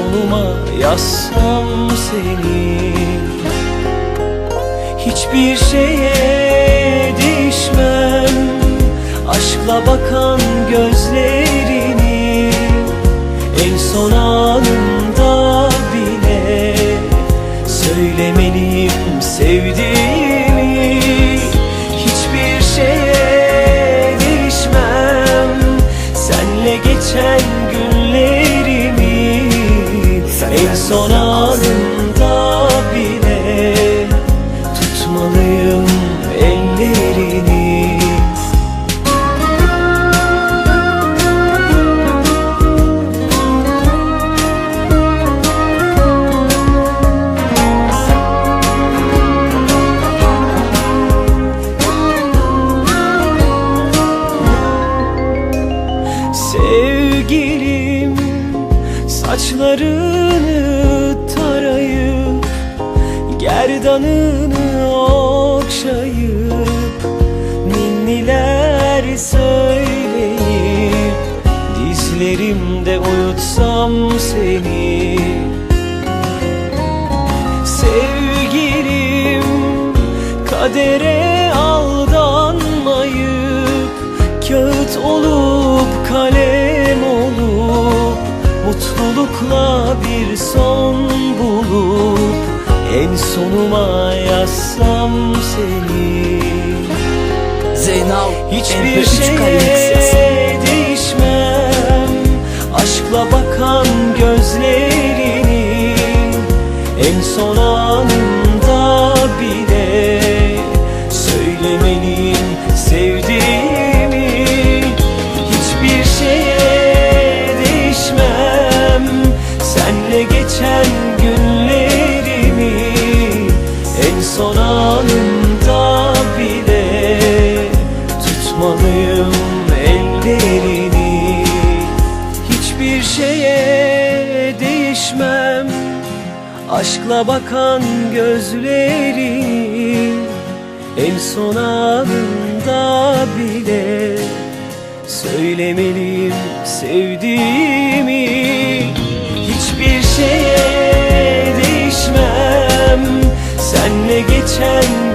En sonuma yazsam seni. Hiçbir şeye değişmem. Aşkla bakan gözlerini. En son anında En saçlarını tarayıp Gerdanını okşayıp Ninniler söyleyip Dizlerimde uyutsam seni. Sevgilim kadere Mutlulukla bir son bulup En sonuma yazsam seni Zeynal Hiçbir MP3 Remixes. şeye değişmem Aşkla bakan gözlerini En son anında Hiçbir şeye değişmem. Aşkla bakan gözlerini En son anında bile Söylemeliyim sevdiğimi. Hiçbir şeye değişmem. Senle geçen